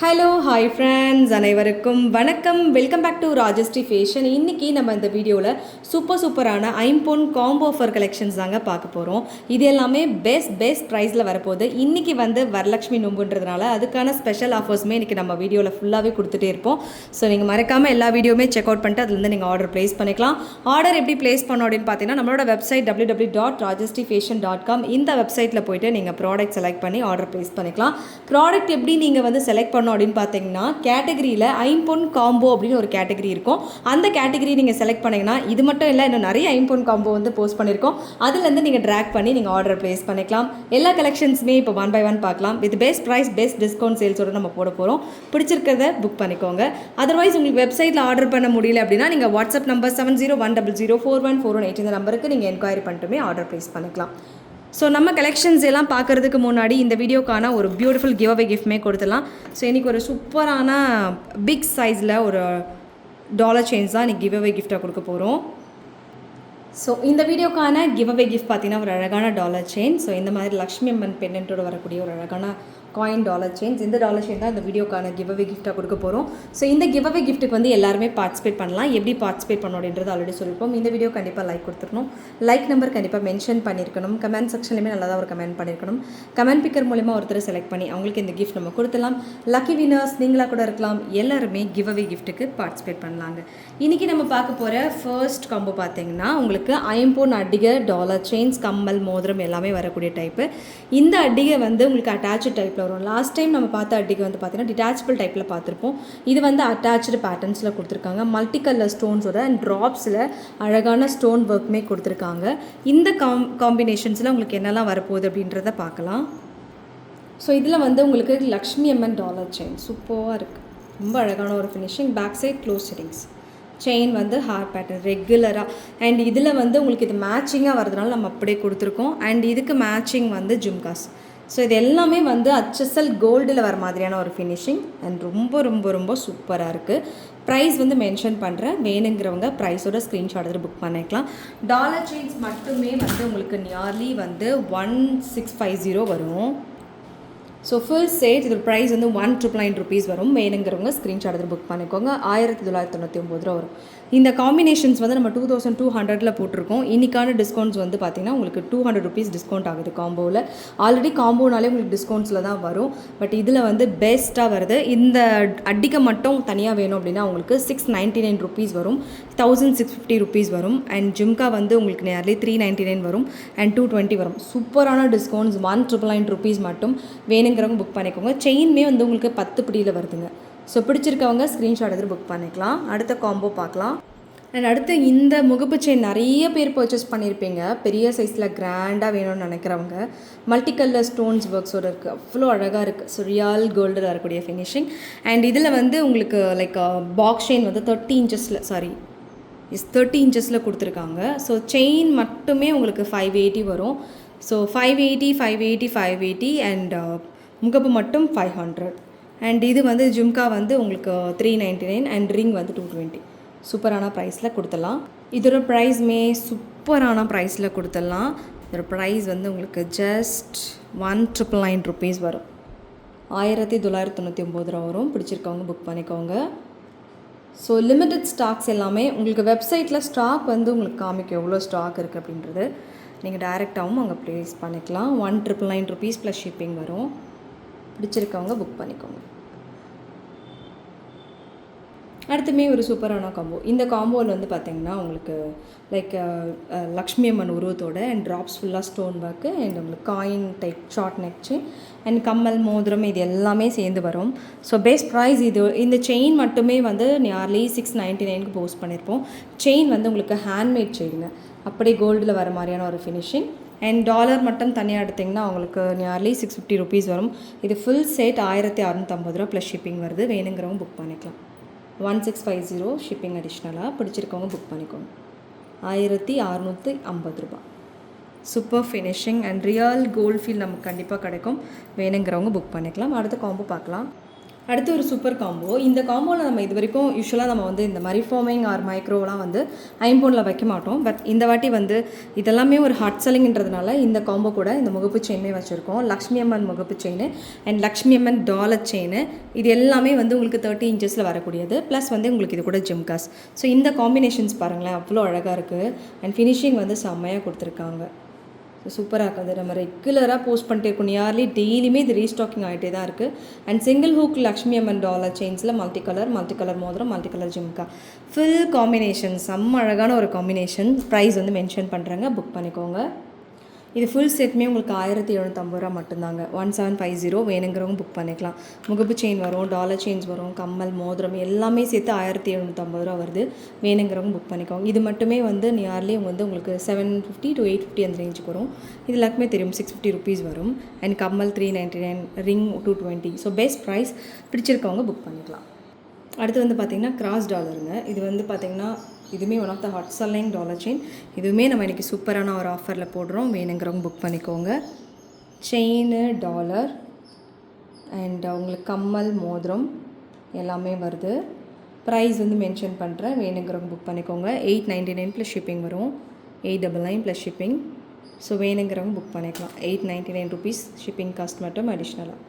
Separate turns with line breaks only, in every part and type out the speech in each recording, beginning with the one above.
Hello hi friends அனைவருக்கும் வணக்கம். Welcome back to Rajashree Fashion இன்றைக்கி நம்ம இந்த வீடியோவில் சூப்பர் சூப்பரான ஐம்பொன் காம்போ ஆஃபர் கலெக்ஷன்ஸ் தாங்க பார்க்க போகிறோம் இது எல்லாமே பெஸ்ட் பெஸ்ட் ப்ரைஸில் வரப்போகுது. இன்றைக்கி வந்து வரலட்சுமி நோம்புன்றதுனால அதுக்கான ஸ்பெஷல் ஆஃபர்ஸுமே இன்றைக்கி நம்ம வீடியோவில் ஃபுல்லாகவே கொடுத்துட்டே இருப்போம். ஸோ நீங்கள் மறக்காமல் எல்லா வீடியோவுமே செக் அவுட் பண்ணிட்டு அதுலேருந்து நீங்கள் ஆர்டர் ப்ளேஸ் பண்ணிக்கலாம். ஆர்டர் எப்படி ப்ளேஸ் பண்ணோம் அப்படின்னு பார்த்தீங்கன்னா நம்மளோட website W W dot Rajashree Fashion dot com இந்த வெப்சைட்டில் போய்ட்டு நீங்கள் ப்ராடக்ட் செலக்ட் பண்ணி ஆர்டர் ப்ளேஸ் பண்ணிக்கலாம். ப்ராடக்ட் எப்படி நீங்கள் வந்து செலக்ட் பண்ணோம் அப்படின்னு பார்த்தீங்கன்னா கேட்டகரியில் ஐம்பொன் காம்போ அப்படின்னு ஒரு கேட்டகரி இருக்கும். அந்த கேட்டகரி நீங்கள் செலக்ட் பண்ணிங்கன்னா இது மட்டும் இல்லை இன்னும் நிறைய ஐம்பொன் காம்போ வந்து போஸ்ட் பண்ணியிருக்கோம் அதுலேருந்து நீங்கள் ட்ராக் பண்ணி நீங்கள் ஆர்டர் ப்ளேஸ் பண்ணிக்கலாம். எல்லா கலெக்ஷன்ஸுமே இப்போ ஒன் பை ஒன் பார்க்கலாம். With best price best discount சேல்ஸோடு நம்ம போட போகிறோம் பிடிச்சிருக்கிறத புக் பண்ணிக்கோங்க. அதர்வைஸ் உங்களுக்கு வெப்சைட்டில் ஆர்டர் பண்ண முடியல அப்படின்னா நீங்கள் WhatsApp number seven zero one double zero four one four one eight இந்த நம்பருக்கு நீங்கள் என்கொயரி பண்ணிட்டுமே ஆர்டர் ப்ளேஸ் பண்ணிக்கலாம். ஸோ நம்ம கலெக்ஷன்ஸ் எல்லாம் பார்க்குறதுக்கு முன்னாடி இந்த வீடியோக்கான ஒரு பியூட்டிஃபுல் கிவ் அவே கிஃப்ட்மே கொடுத்துலாம் ஸோ இன்றைக்கி ஒரு சூப்பரான பிக் சைஸில் ஒரு டாலர் செயின்ஸ் தான் இன்றைக்கி கிவ் அவே கிஃப்டாக கொடுக்க போகிறோம் ஸோ இந்த வீடியோக்கான கிவ் அவே கிஃப்ட் பார்த்தீங்கன்னா ஒரு அழகான டாலர் செயின் ஸோ இந்த மாதிரி லக்ஷ்மி அம்மன் பெண்ணன்ட்டோட வரக்கூடிய ஒரு அழகான காயின் டாலர் செயின்ஸ் இந்த டாலர் செயின் தான் இந்த வீடியோக்கான கிவ்அவே கிஃப்ட்டாக கொடுக்க போகிறோம் ஸோ இந்த கிவ்அவே கிஃப்ட்டுக்கு வந்து எல்லாருமே பார்ட்டிசிபேட் பண்ணலாம். எப்படி பார்ட்டிசிபேட் பண்ணணும் அப்படின்றது ஆல்ரெடி சொல்லியிருப்போம் இந்த வீடியோ கண்டிப்பாக லைக் கொடுத்துருக்கணும் லைக் நம்பர் கண்டிப்பாக மென்ஷன் பண்ணியிருக்கணும் கமெண்ட் செக்ஷன்லேயுமே நல்லா தான் ஒரு கமெண்ட் பண்ணியிருக்கணும் கமெண்ட் பிக்கர் மூலிமா ஒருத்தர் செலக்ட் பண்ணி அவங்களுக்கு இந்த கிஃப்ட் நம்ம கொடுத்துலாம் லக்கி வினர்ஸ் நீங்களாக கூட இருக்கலாம். எல்லாருமே கிவ்அவே கிஃப்ட்டுக்கு பார்ட்டிசிபேட் பண்ணலாங்க. இன்றைக்கி நம்ம பார்க்க போகிற ஃபர்ஸ்ட் காம்போ பார்த்தீங்கன்னா உங்களுக்கு ஐம்பொன் அடிகை டாலர் செயின்ஸ் கம்மல் மோதிரம் எல்லாமே வரக்கூடிய டைப்பு இந்த அடிகை வந்து உங்களுக்கு அட்டாச்சு டைப்பில் வரும் லாஸ்ட் டைம் நம்ம பார்த்த அட்டிக்கு வந்து பார்த்தீங்கன்னா டிட்டாச்சபிள் டைப்பில் பார்த்துருப்போம். இது வந்து அட்டாச்சு பேட்டர்ன்ஸில் கொடுத்துருக்காங்க. மல்டி கலர் ஸ்டோன்ஸோட அண்ட் ட்ராப்ஸில் அழகான ஸ்டோன் ஒர்க்குமே கொடுத்துருக்காங்க. இந்த காம் காம்பினேஷன்ஸில் உங்களுக்கு என்னெல்லாம் வரப்போகுது அப்படின்றத பார்க்கலாம். ஸோ இதில் வந்து உங்களுக்கு லக்ஷ்மி அம்மன் டாலர் செயின் சூப்பராக இருக்குது ரொம்ப அழகான ஒரு finishing back side close settings chain வந்து ஹார் பேட்டர்ன் ரெகுலராக அண்ட் இதில் வந்து உங்களுக்கு இது மேட்சிங்காக வரதுனால நம்ம அப்படியே கொடுத்துருக்கோம். அண்ட் இதுக்கு மேட்சிங் வந்து ஜும்காஸ் ஸோ இது எல்லாமே வந்து ஹச்எஸ்எல் கோல்டில் வர மாதிரியான ஒரு ஃபினிஷிங் அண்ட் ரொம்ப ரொம்ப ரொம்ப சூப்பராக இருக்குது ப்ரைஸ் வந்து மென்ஷன் பண்ணுறேன் வேணுங்கிறவங்க ப்ரைஸோட ஸ்க்ரீன்ஷாட் எடுத்து புக் பண்ணிக்கலாம். டாலர் செயின்ஸ் மட்டுமே வந்து உங்களுக்கு நியர்லி வந்து ஒன் சிக்ஸ் ஃபைவ் ஜீரோ வரும். ஸோ ஃபுல் சேட் இதோட ப்ரைஸ் வந்து ஒன் ட்ரிபிள் நைன் ருபீஸ் வரும். வேணுங்கிறவங்க ஸ்க்ரீன்ஷாட் எடுத்து புக் பண்ணிக்கோங்க. ஆயிரத்தி தொள்ளாயிரத்தி தொண்ணூற்றி ஒம்பது ரூபா வரும். இந்த காம்பினேஷன்ஸ் வந்து நம்ம டூ தௌசண்ட் டூ ஹண்ட்ரடில் போட்டிருக்கோம். இன்றைக்கான டிஸ்கவுண்ட்ஸ் வந்து பார்த்திங்கன்னா உங்களுக்கு டூ ஹண்ட்ரட் ருபீஸ் டிஸ்கவுண்ட் ஆகுது காம்போவில் ஆல்ரெடி காம்போனாலே உங்களுக்கு டிஸ்கவுண்ட்ஸில் தான் வரும். பட் இதில் வந்து பெஸ்ட்டாக வருது. இந்த அடிக்க மட்டும் தனியாக வேணும் அப்படின்னா உங்களுக்கு சிக்ஸ் நைன்ட்டி நைன் ருபீஸ் வரும். தௌசண்ட் சிக்ஸ் ஃபிஃப்டி ருபீஸ் வரும். அண்ட் ஜிம்கா வந்து உங்களுக்கு நேர்லி த்ரீ நைன்ட்டி நைன் வரும். அண்ட் டூ டுவெண்ட்டி வரும். சூப்பரான discounts one triple nine rupees மட்டும். வேணும் வேணுங்கிறவங்க புக் பண்ணிக்கோங்க. செயின்மே வந்து உங்களுக்கு பத்து பிடியில் வருதுங்க. ஸோ பிடிச்சிருக்கவங்க ஸ்க்ரீன்ஷாட் எடுத்து புக் பண்ணிக்கலாம். அடுத்த காம்போ பார்க்கலாம். அண்ட் அடுத்து இந்த முகப்பு செயின் நிறைய பேர் பர்ச்சேஸ் பண்ணியிருப்பீங்க. பெரிய சைஸில் கிராண்டாக வேணும்னு நினைக்கிறவங்க. மல்டி கலர் ஸ்டோன்ஸ் ஒர்க்ஸோட இருக்குது அவ்வளோ அழகாக இருக்குது ஸோ ரியல் கோல்டில் வரக்கூடிய ஃபினிஷிங் அண்ட் இதில் வந்து உங்களுக்கு லைக் பாக்ஸ் செயின் வந்து தேர்ட்டி இன்ச்சஸில் சாரி இஸ் தேர்ட்டி இன்ச்சஸில் கொடுத்துருக்காங்க. ஸோ செயின் மட்டுமே உங்களுக்கு ஃபைவ் எயிட்டி வரும். So five eighty five eighty five eighty and முகப்பு மட்டும் ஃபைவ் ஹண்ட்ரட் அண்ட் இது வந்து ஜும்கா வந்து உங்களுக்கு three ninety nine and ring வந்து டூ டுவெண்ட்டி சூப்பரான ப்ரைஸில் கொடுத்துடலாம். இதோட ப்ரைஸ்மே சூப்பரான ப்ரைஸில் கொடுத்துடலாம். இதோட ப்ரைஸ் வந்து உங்களுக்கு just one triple nine rupees வரும். ஆயிரத்தி தொள்ளாயிரத்தி தொண்ணூற்றி ஒம்பது ரூபா வரும். பிடிச்சிருக்கவங்க புக் பண்ணிக்கோங்க. ஸோ லிமிட்டட் ஸ்டாக்ஸ் எல்லாமே உங்களுக்கு வெப்சைட்டில் ஸ்டாக் வந்து உங்களுக்கு காமிக்கும். எவ்வளோ ஸ்டாக் இருக்குது அப்படின்றது. நீங்கள் டைரெக்டாகவும் அங்கே ப்ளேஸ் பண்ணிக்கலாம். One triple nine rupees plus shipping வரும். பிடிச்சிருக்கவங்க புக் பண்ணிக்கோங்க. அடுத்துமே ஒரு சூப்பரான காம்போ இந்த காம்போவில் வந்து பார்த்திங்கன்னா உங்களுக்கு லைக் லக்ஷ்மி அம்மன் உருவத்தோட அண்ட் ட்ராப்ஸ் ஃபுல்லாக ஸ்டோன் ஒர்க்கு அண்ட் உங்களுக்கு coin type short neck and கம்மல் மோதிரம் இது எல்லாமே சேர்ந்து வரும். ஸோ பெஸ்ட் ப்ரைஸ் இது இந்த செயின் மட்டுமே வந்து நியர்லி சிக்ஸ் நைன்ட்டி நைனுக்கு போஸ்ட் பண்ணியிருப்போம் செயின் வந்து உங்களுக்கு ஹேண்ட்மேட் செயின்னு அப்படியே கோல்டில் வர மாதிரியான ஒரு ஃபினிஷிங் அண்ட் டாலர் மட்டும் தனியாக எடுத்திங்கன்னா உங்களுக்கு நியர்லி சிக்ஸ் ஃபிஃப்டி ருபீஸ் வரும். இது ஃபுல் செட் ஆயிரத்தி அறநூற்றம்பது ரூபா ப்ளஸ் ஷிப்பிங் வருது. வேணுங்கிறவங்க புக் பண்ணிக்கலாம். One six five zero shipping அடிஷ்னலாக பிடிச்சிருக்கவங்க புக் பண்ணிக்கோங்க. ஆயிரத்தி அறநூற்றி ஐம்பது ரூபா. Super finishing and real gold feel நமக்கு கண்டிப்பாக கிடைக்கும். வேணுங்கிறவங்க புக் பண்ணிக்கலாம். அடுத்த காம்போ பார்க்கலாம். அடுத்து ஒரு சூப்பர் காம்போ இந்த காம்போவில் நம்ம இது வரைக்கும் யூஸ்வலாக நம்ம வந்து இந்த மாதிரி ஃபோமிங் ஆர் மைக்ரோலாம் வந்து ஐம்போனில் வைக்க மாட்டோம். பட் இந்த வாட்டி வந்து இதெல்லாமே ஒரு ஹாட் செல்லிங்கிறதுனால இந்த காம்போ கூட இந்த முகப்பு செயினே வச்சுருக்கோம். லக்ஷ்மி அம்மன் முகப்பு chain and Lakshmi Amman dollar chain இது எல்லாமே வந்து உங்களுக்கு தேர்ட்டி இன்ச்சஸில் வரக்கூடியது. ப்ளஸ் வந்து உங்களுக்கு இது கூட ஜிம்காஸ் ஸோ இந்த காம்பினேஷன்ஸ் பாருங்களேன் அவ்வளோ அழகாக இருக்குது அண்ட் ஃபினிஷிங் வந்து செம்மையாக கொடுத்துருக்காங்க. சூப்பராக இருக்குது நம்ம ரெகுலராக போஸ்ட் பண்ணிட்டே இருக்கோம். நியர்லி டெய்லியுமே இது ரீஸ்டாக்கிங் ஆகிட்டே தான் இருக்குது and single hook Lakshmi Amman dollar செயின்ஸில் multi colour multi colour மோதிரம் multi colour jhumka. Full combination செம்ம அழகான ஒரு காம்பினேஷன் ப்ரைஸ் வந்து மென்ஷன் பண்ணுறாங்க புக் பண்ணிக்கோங்க. இது ஃபுல் செட்மே உங்களுக்கு ஆயிரத்தி எழுநூற்றம்பது ரூபா மட்டும்தாங்க. ஒன் செவன் ஃபைவ் ஜீரோ வேணுங்கிறவங்க புக் பண்ணிக்கலாம். முகப்பு செயின் வரும் டாலர் செயின்ஸ் வரும் கம்மல் மோதிரம் எல்லாமே சேர்த்து ஆயிரத்தி எழுநூற்றம்பது ரூபா வருது. வேணுங்கிறவங்க புக் பண்ணிக்கோங்க. இது மட்டுமே வந்து நியர்லி வந்து உங்களுக்கு seven fifty to eight fifty அந்த ரேஞ்சுக்கு வரும். இது எல்லாருக்குமே தெரியும். சிக்ஸ் ஃபிஃப்டி ருபீஸ் வரும். அண்ட் கம்மல் three ninety nine ring two twenty so best price பிடிச்சிருக்கவங்க book பண்ணிக்கலாம். அடுத்து வந்து பார்த்திங்கன்னா கிராஸ் டாலருங்க இது வந்து பார்த்திங்கன்னா இதுவுமே one of the hot selling dollar chain இதுவுமே நம்ம இன்றைக்கி சூப்பரான ஒரு ஆஃபரில் போடுறோம். வேணுங்கிறவங்க புக் பண்ணிக்கோங்க. செயின் டாலர் அண்ட் உங்களுக்கு கம்மல் மோதிரம் எல்லாமே வருது. ப்ரைஸ் வந்து மென்ஷன் பண்ணுறேன் வேணுங்கிறவங்க புக் பண்ணிக்கோங்க. Eight ninety nine plus shipping வரும். Eight double nine plus shipping so வேணுங்கிறவங்க புக் பண்ணிக்கலாம். Eight ninety nine rupees shipping cost மட்டும் அடிஷ்னலாக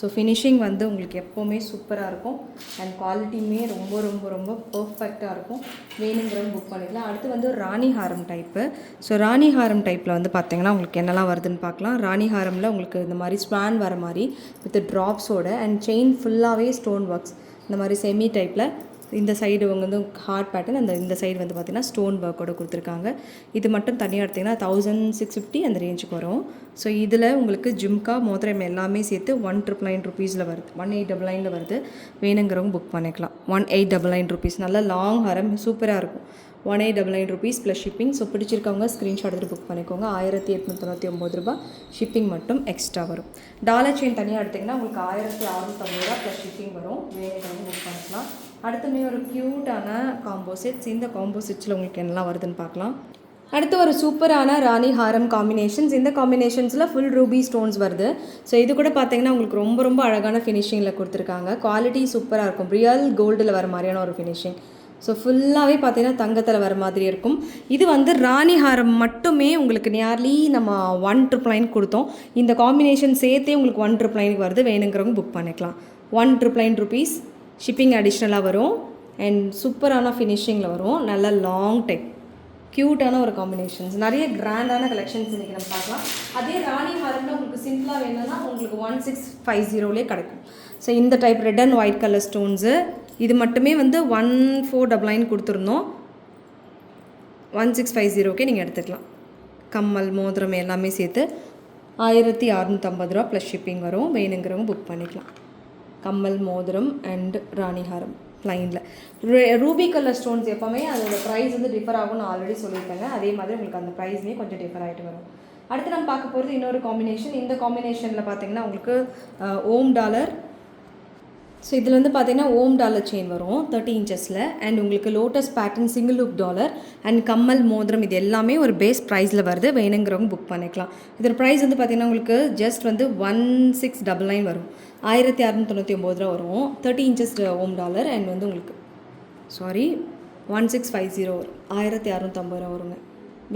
ஸோ ஃபினிஷிங் வந்து உங்களுக்கு எப்போவுமே சூப்பராக இருக்கும். அண்ட் குவாலிட்டியுமே ரொம்ப ரொம்ப ரொம்ப பர்ஃபெக்டாக இருக்கும். வேணுங்கிறவங்க புக் பண்ணிக்கலாம். அடுத்து வந்து ஒரு ராணி ஹாரம் டைப்பு ஸோ ராணி ஹாரம் டைப்பில் வந்து பார்த்தீங்கன்னா உங்களுக்கு என்னெல்லாம் வருதுன்னு பார்க்கலாம் ராணி ஹாரமில் உங்களுக்கு இந்த மாதிரி ஸ்பான் வர மாதிரி வித் ட்ராப்ஸோட அண்ட் செயின் ஃபுல்லாகவே ஸ்டோன் ஒர்க்ஸ் இந்த மாதிரி செமி டைப்பில் இந்த சைடு வந்து ஹார்ட் பேட்டர்ன் அந்த இந்த சைடு வந்து பார்த்திங்கன்னா ஸ்டோன் ஒர்க்கோட கொடுத்துருக்காங்க. இது மட்டும் தனியாக எடுத்திங்கன்னா தௌசண்ட் சிக்ஸ் ஃபிஃப்டி அந்த ரேஞ்சுக்கு வரும். ஸோ இதில் உங்களுக்கு ஜிம்கா மோதிரம் எல்லாமே சேர்த்து ஒன் ட்ரிபிள் நைன் ருபீஸில் வருது. ஒன் எயிட் டபுள் நைனில் வருது. வேணுங்கிறவங்க புக் பண்ணிக்கலாம். One eight double nine rupees நல்லா லாங் ஹரம் சூப்பராக இருக்கும். One eight double nine rupees plus shipping so பிடிச்சிருக்கவங்க screenshot எடுத்து புக் பண்ணிக்கோங்க. ஆயிரத்தி எட்நூற்றி தொண்ணூற்றி ஒம்பது ரூபாய் ஷிப்பிங் மட்டும் எக்ஸ்ட்ரா வரும். டாலர் செயின் தனியாக எடுத்திங்கன்னா உங்களுக்கு ஆயிரத்தி அறுநூற்றம்பது ரூபா ப்ளஸ் ஷிப்பிங் வரும். வேணுங்கிறவங்க புக் பண்ணிக்கலாம். அடுத்துமே ஒரு க்யூட்டான காம்போ செட்ஸ் இந்த காம்போ செட்ஸில் உங்களுக்கு என்னெல்லாம் வருதுன்னு பார்க்கலாம். அடுத்து ஒரு சூப்பரான ராணி ஹாரம் காம்பினேஷன்ஸ் இந்த காம்பினேஷன்ஸில் ஃபுல் ரூபி ஸ்டோன்ஸ் வருது. ஸோ இது கூட பார்த்தீங்கன்னா உங்களுக்கு ரொம்ப ரொம்ப அழகான ஃபினிஷிங்கில் கொடுத்துருக்காங்க. குவாலிட்டி சூப்பராக இருக்கும். ரியல் கோல்டில் வர மாதிரியான ஒரு ஃபினிஷிங் ஸோ ஃபுல்லாகவே பார்த்தீங்கன்னா தங்கத்தில் வர மாதிரி இருக்கும். இது வந்து ராணி ஹாரம் மட்டுமே உங்களுக்கு நியர்லி நம்ம ஒன் ட்ரிப் லைன் கொடுத்தோம். இந்த காம்பினேஷன் சேர்த்தே உங்களுக்கு ஒன் ட்ரிப் லைனுக்கு வருது. வேணுங்கிறவங்க புக் பண்ணிக்கலாம். One triple nine rupees shipping அடிஷ்னலாக வரும். அண்ட் சூப்பரான ஃபினிஷிங்கில் வரும். நல்ல லாங் டைம் க்யூட்டான ஒரு காம்பினேஷன்ஸ் நிறைய கிராண்டான கலெக்ஷன்ஸ் இன்றைக்கி நம்ம பார்க்கலாம். அதே ராணி ஹாரமில் உங்களுக்கு சிம்பிளாக வேணும்னா உங்களுக்கு ஒன் சிக்ஸ் ஃபைவ் ஜீரோலேயே கிடைக்கும். ஸோ இந்த type red and white colour stones இது மட்டுமே வந்து ஒன் ஃபோர் டபுள் நைன் கொடுத்துருந்தோம். ஒன் சிக்ஸ் ஃபைவ் ஜீரோக்கே நீங்கள் எடுத்துக்கலாம். கம்மல் மோதிரம் எல்லாமே சேர்த்து ஆயிரத்தி அறநூற்றம்பது ரூபா ப்ளஸ் ஷிப்பிங் வரும். வேணுங்கிறவங்க புக் பண்ணிக்கலாம். கம்மல் மோதிரம் அண்ட் ராணிஹாரம் லைனில் ரூபி கலர் ஸ்டோன்ஸ் எப்போவுமே அதோட ப்ரைஸ் வந்து டிஃபர் ஆகும்னு நான் ஆல்ரெடி சொல்லியிருக்கேங்க. அதே மாதிரி உங்களுக்கு அந்த ப்ரைஸ்லேயே கொஞ்சம் டிஃபர் ஆகிட்டு வரும். அடுத்து நம்ம பார்க்க போகிறது இன்னொரு காம்பினேஷன் இந்த காம்பினேஷனில் பார்த்தீங்கன்னா உங்களுக்கு ஓம் டாலர் ஸோ இதில் வந்து பார்த்தீங்கன்னா ஓம் டாலர் செயின் வரும் தேர்ட்டி இன்ச்சஸில் அண்ட் உங்களுக்கு lotus pattern single look dollar and கம்மல் மோதிரம் இது எல்லாமே ஒரு பேஸ் ப்ரைஸில் வருது. வேணுங்கிறவங்க புக் பண்ணிக்கலாம். இதோட ப்ரைஸ் வந்து பார்த்தீங்கன்னா உங்களுக்கு ஜஸ்ட் வந்து ஒன் சிக்ஸ் டபுள் நைன் வரும். ஆயிரத்தி அறநூற்றி தொண்ணூற்றி ஒம்பது ரூபா வரும். Thirty inches Om dollar and வந்து உங்களுக்கு sorry one six five zero வரும். ஆயிரத்தி அறநூற்றம்பது ரூபா வருங்க.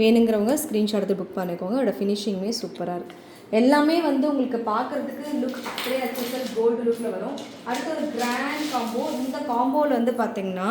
வேணுங்கிறவங்க ஸ்க்ரீன்ஷாட் எடுத்து புக் பண்ணிக்கோங்க. அதோட ஃபினிஷிங்குமே சூப்பராக இருக்குது எல்லாமே வந்து உங்களுக்கு பார்க்குறதுக்கு லுக் அப்படியே ஹெச்எஸ்எல் கோல்டு லுக்கில் வரும். அடுத்து ஒரு கிராண்ட் காம்போ இந்த காம்போவில் வந்து பார்த்திங்கன்னா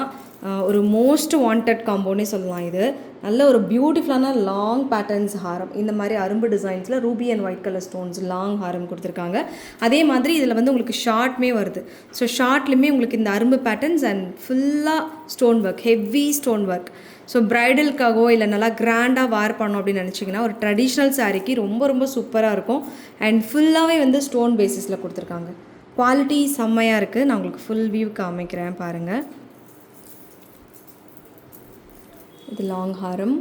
ஒரு மோஸ்ட் வாண்டட் காம்போனே சொல்லலாம் இது. நல்ல ஒரு பியூட்டிஃபுல்லான லாங் பேட்டர்ன்ஸ் ஹாரம். இந்த மாதிரி அரும்பு டிசைன்ஸில் ruby and white colour stones long ஹாரம் கொடுத்துருக்காங்க. அதே மாதிரி இதில் வந்து உங்களுக்கு ஷார்ட்மே வருது. ஸோ ஷார்ட்லேயுமே உங்களுக்கு இந்த அரும்பு பேட்டர்ன்ஸ் அண்ட் ஃபுல்லாக stone work heavy stone work so ப்ரைடலுக்காகவோ இல்லை நல்லா கிராண்டாக வேர் பண்ணோம் அப்படின்னு நினச்சிங்கன்னா ஒரு ட்ரெடிஷ்னல் சாரீக்கு ரொம்ப ரொம்ப சூப்பராக இருக்கும். அண்ட் ஃபுல்லாகவே வந்து ஸ்டோன் பேசிஸில் கொடுத்துருக்காங்க. குவாலிட்டி செம்மையாக இருக்குது நான் உங்களுக்கு ஃபுல் வியூ காமிக்கிறேன் பாருங்கள் இது லாங் ஹாரம்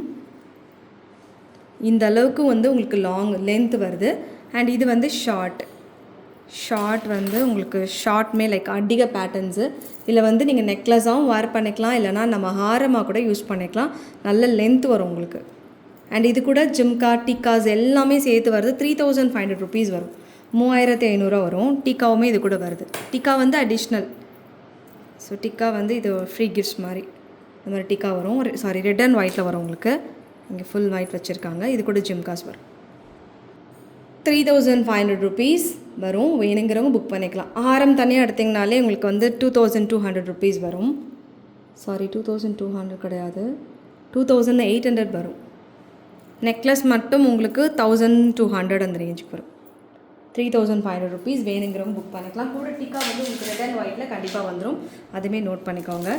இந்த அளவுக்கு வந்து உங்களுக்கு லாங் லென்த் வருது. அண்ட் இது வந்து ஷார்ட் ஷார்ட் வந்து உங்களுக்கு ஷார்ட்மே லைக் அடிக பேட்டர்ன்ஸு இதில் வந்து நீங்கள் நெக்லஸாகவும் வேர் பண்ணிக்கலாம். இல்லைனா நம்ம ஹாரமாக கூட யூஸ் பண்ணிக்கலாம். நல்ல லென்த் வரும் உங்களுக்கு. அண்ட் இது கூட ஜிம்கா டிக்காஸ் எல்லாமே சேர்த்து வருது. Three thousand five hundred rupees வரும். மூவாயிரத்தி ஐநூறுரூவா வரும். டிக்காவுமே இது கூட வருது. டிக்கா வந்து அடிஷ்னல் ஸோ டிக்கா வந்து இது ஃப்ரீ கிஃப்ட்ஸ் மாதிரி. இந்த மாதிரி டிக்கா வரும். சாரி ரெட் அண்ட் ஒயிட்டில் வரும் உங்களுக்கு. இங்கே ஃபுல் ஒயிட் வச்சுருக்காங்க. இது கூட ஜிம் காசு வரும். Three thousand five hundred rupees வரும். வேணுங்கிறவங்க புக் பண்ணிக்கலாம். ஆரம் தனியாக எடுத்திங்கனாலே உங்களுக்கு வந்து two thousand two hundred rupees வரும். Sorry two thousand two hundred கிடையாது. டூ தௌசண்ட் எயிட் ஹண்ட்ரட் வரும். நெக்லஸ் மட்டும் உங்களுக்கு தௌசண்ட் டூ ஹண்ட்ரட் அந்த ரேஞ்சுக்கு வரும். Three thousand five hundred rupees வேணுங்கிறவங்க புக் பண்ணிக்கலாம். கூட டிக்கா வந்து உங்களுக்கு ரெட் அண்ட் ஒயிட்டில் கண்டிப்பாக வந்துடும் அதுவுமே நோட் பண்ணிக்கோங்க.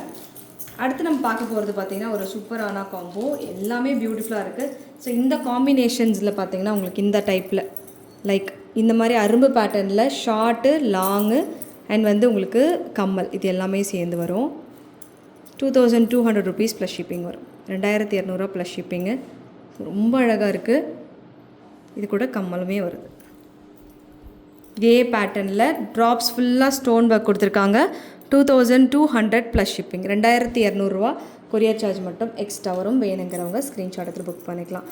அடுத்து நம்ம பார்க்க போகிறது பார்த்தீங்கன்னா ஒரு சூப்பரான காம்போ எல்லாமே பியூட்டிஃபுல்லாக இருக்குது ஸோ இந்த காம்பினேஷன்ஸில் பார்த்தீங்கன்னா உங்களுக்கு இந்த டைப்பில் லைக் இந்த மாதிரி அரும்பு பேட்டர்னில் ஷார்ட்டு லாங்கு அண்ட் வந்து உங்களுக்கு கம்மல். இது எல்லாமே சேர்ந்து வரும். Two thousand two hundred rupees plus shipping வரும். ரெண்டாயிரத்தி இரநூறுவா ப்ளஸ் ஷிப்பிங்கு ரொம்ப அழகாக இருக்குது இது கூட கம்மலுமே வருது. ஏ பேட்டர்னில் ட்ராப்ஸ் ஃபுல்லாக ஸ்டோன் ஒர்க் கொடுத்துருக்காங்க. Two thousand two hundred plus shipping ரெண்டாயிரத்தி இரநூறுவா கொரியர் சார்ஜ் மட்டும் எக்ஸ்ட்ரா வரும். வேணுங்கிறவங்க ஸ்க்ரீன்ஷாட் எடுத்து புக் பண்ணிக்கலாம்.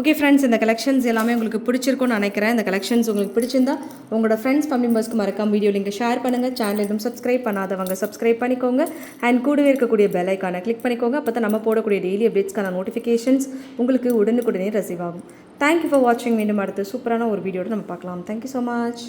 ஓகே ஃப்ரெண்ட்ஸ் இந்த கலெக்ஷன்ஸ் எல்லாமே உங்களுக்கு பிடிச்சிருக்கும்னு நினைக்கிறேன். இந்த கலெக்ஷன்ஸ் உங்களுக்கு பிடிச்சிருந்தா உங்களோட ஃப்ரெண்ட்ஸ் ஃபேமிலி மெம்பர்ஸ்க்கு மறக்காம வீடியோ லிங்கை ஷேர் பண்ணுங்கள் சேனல் எதுவும் சப்ஸ்கிரைப் பண்ணாதவங்க சப்ஸ்கிரைப் பண்ணிக்கோங்க. அண்ட் கூடவே இருக்கக்கூடிய பெல் ஐக்கானை கிளிக் பண்ணிக்கோங்க. அப்போ தான் நம்ம போடக்கூடிய டெய்லி அப்டேட்ஸ்க்கான நோட்டிஃபிகேஷன்ஸ் உங்களுக்கு உடனுக்குடனே ரிசீவ் ஆகும். தேங்க்யூ ஃபார் வாட்சிங் மீண்டும் அடுத்து சூப்பரான ஒரு வீடியோட நம்ம பார்க்கலாம். Thank you so much